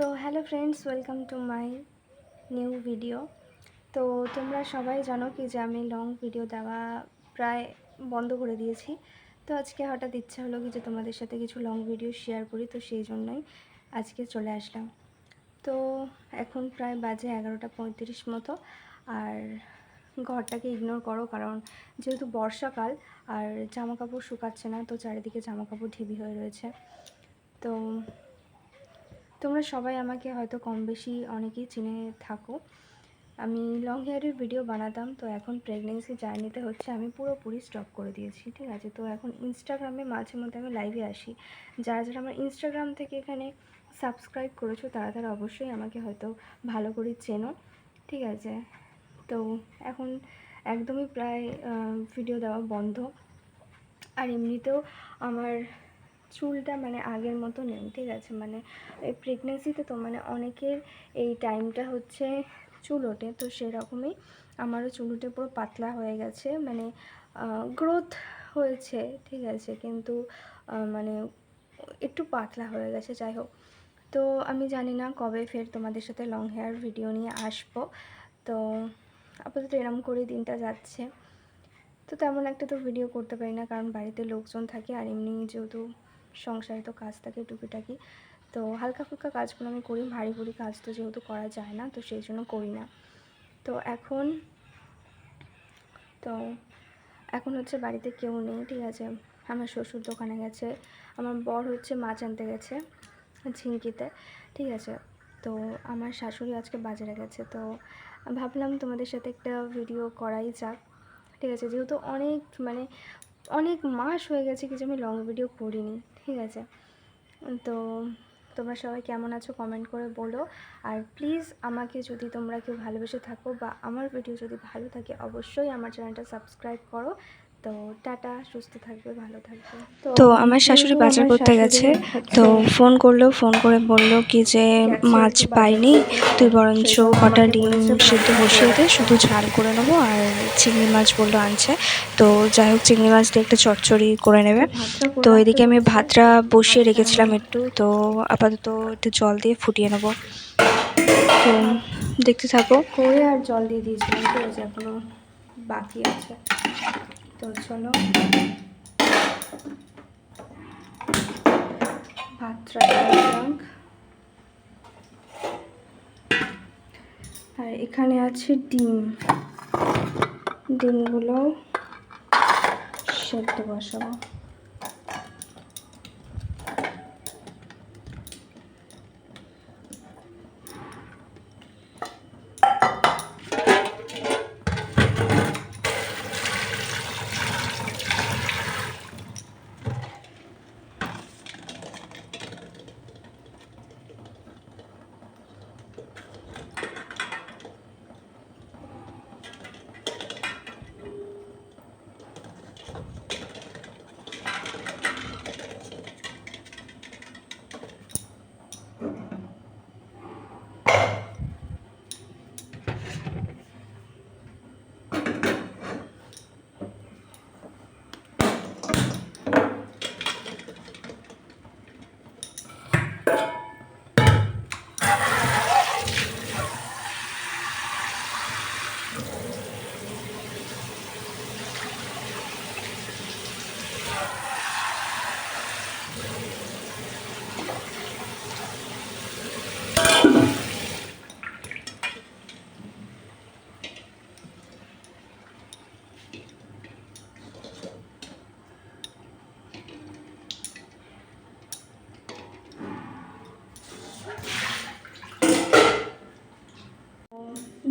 তো hello friends welcome to my new video তো তোমরা সবাই জানো কি যে আমি লং ভিডিও দেওয়া প্রায় বন্ধ করে দিয়েছি। তো আজকে হঠাৎ ইচ্ছা হলো কি যে তোমাদের সাথে কিছু লং ভিডিও শেয়ার করি, তো সেই জন্যই আজকে চলে আসলাম। তো এখন প্রায় বাজে এগারোটা পঁয়ত্রিশ মতো, আর ঘরটাকে ইগনোর করো, কারণ যেহেতু বর্ষাকাল আর জামা কাপড় শুকাচ্ছে না, তো চারিদিকে জামা কাপড় ঢিবি হয়ে রয়েছে। তো তোমরা সবাই আমাকে হয়তো কম বেশি অনেকেই চিনে থাকো। আমি লং হেয়ারের ভিডিও বানাতাম, তো এখন প্রেগনেন্সি জার্নিতে হচ্ছে আমি পুরোপুরি স্টপ করে দিয়েছি, ঠিক আছে? তো এখন ইনস্টাগ্রামে মাঝে মধ্যে আমি লাইভে আসি। যারা যারা আমার ইনস্টাগ্রাম থেকে এখানে সাবস্ক্রাইব করেছ, তারা তারা অবশ্যই আমাকে হয়তো ভালো করে চেনো, ঠিক আছে? তো এখন একদমই প্রায় ভিডিও দেওয়া বন্ধ। আর এমনিতেও আমার চুলটা মানে আগের মতো নেই ঠিক আছে? মানে এই প্রেগনেন্সিতে তো মানে অনেকের এই টাইমটা হচ্ছে চুল ওঠে, তো সেরকমই আমারও চুল উঠে পুরো পাতলা হয়ে গেছে। মানে গ্রোথ হয়েছে, ঠিক আছে? কিন্তু মানে একটু পাতলা হয়ে গেছে, যাই হোক। তো আমি জানি না কবে ফের তোমাদের সাথে লং হেয়ার ভিডিও নিয়ে আসব। তো আপাতত এরম করেই দিনটা যাচ্ছে। তো তেমন একটা তো ভিডিও করতে পারি না, কারণ বাড়িতে লোকজন থাকে আর এমনি যেহেতু সংসারে তো কাজ থাকে টুকিটাকি। তো হালকা ফুলকা কাজগুলো আমি করি, ভারী ভুরি কাজ তো যেহেতু করা যায় না, তো সেই জন্য করি না। তো এখন তো এখন হচ্ছে বাড়িতে কেউ নেই, ঠিক আছে? আমার শ্বশুর দোকানে গেছে, আমার বর হচ্ছে মাছ আনতে গেছে ঝিঙ্কিতে, ঠিক আছে? তো আমার শাশুড়ি আজকে বাজারে গেছে, তো ভাবলাম তোমাদের সাথে একটা ভিডিও করাই যাক, ঠিক আছে? যেহেতু অনেক মানে অনেক মাস হয়ে গেছে কি যে আমি লং ভিডিও করিনি। ঠিক আছে। তো তোমরা সবাই কেমন আছো কমেন্ট করে বলো। আর প্লিজ আমাকে যদি তোমরা কেউ ভালোবেসে থাকো বা আমার ভিডিও যদি ভালো থাকে, অবশ্যই আমার চ্যানেলটা সাবস্ক্রাইব করো। তো টাটা সুস্থ থাকবে ভালো থাকবে। তো আমার শাশুড়ি বাজার করতে গেছে তো ফোন করল ফোন করে বলল কি যে মাছ পাইনি তুই বরঞ্চ কটা ডিম সেদ্ধ বসিয়ে দে শুধু ঝাল করে নেব আর চিংড়ি মাছ বলল আনছে। তো যাই হোক চিংড়ি মাছ দিয়ে একটা চচ্চড়ি করে নেবে। তো এদিকে আমি ভাতটা বসিয়ে রেখেছিলাম একটু তো আপাতত একটু জল দিয়ে ফুটিয়ে নেব। তো দেখতে থাকো। করে আর জল দিয়ে দিয়েছিলাম ঠিক আছে এখনও বাকি আছে। তো চলো। আর এখানে আছে ডিম। ডিমগুলো সেদ্ধ বসাবো।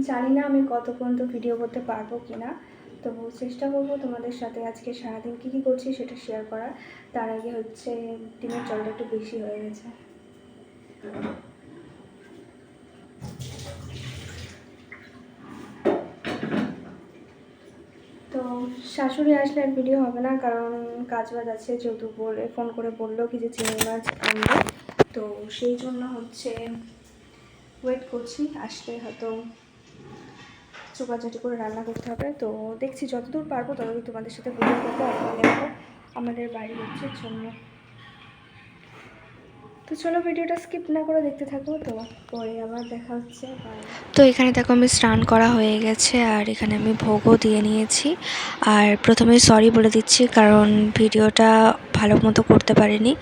জানি না আমি কত পর্যন্ত ভিডিও করতে পারব কি না তবু চেষ্টা করব তোমাদের সাথে আজকে সারাদিন কী কী করছি সেটা শেয়ার করার। তার আগে হচ্ছে ডিমের জলটা একটু বেশি হয়ে গেছে। তো শাশুড়ি আসলে আর ভিডিও হবে না, কারণ কাজ বাজ আছে, যেহেতু বলে ফোন করে বলল কি যে চিংড়ি মাছ আনবে। তো সেই জন্য হচ্ছে ওয়েট করছি, আসলে হয়তো চোপাচাটি করে রান্না করতে হবে। তো দেখছি যতদূর পারব ততদূর তোমাদের সাথে ভিডিও করব আর আমাদের বাড়ি হচ্ছে জন্য তো চলো ভিডিওটা স্কিপ না করে দেখতে থাকো, তো পরে আবার দেখা হচ্ছে। তো এখানে দেখো আমি স্নান করা হয়ে গেছে, আর এখানে আমি ভোগও দিয়ে নিয়েছি। আর প্রথমে সরি বলে দিচ্ছি, কারণ ভিডিওটা ভালো মতো করতে পারিনি।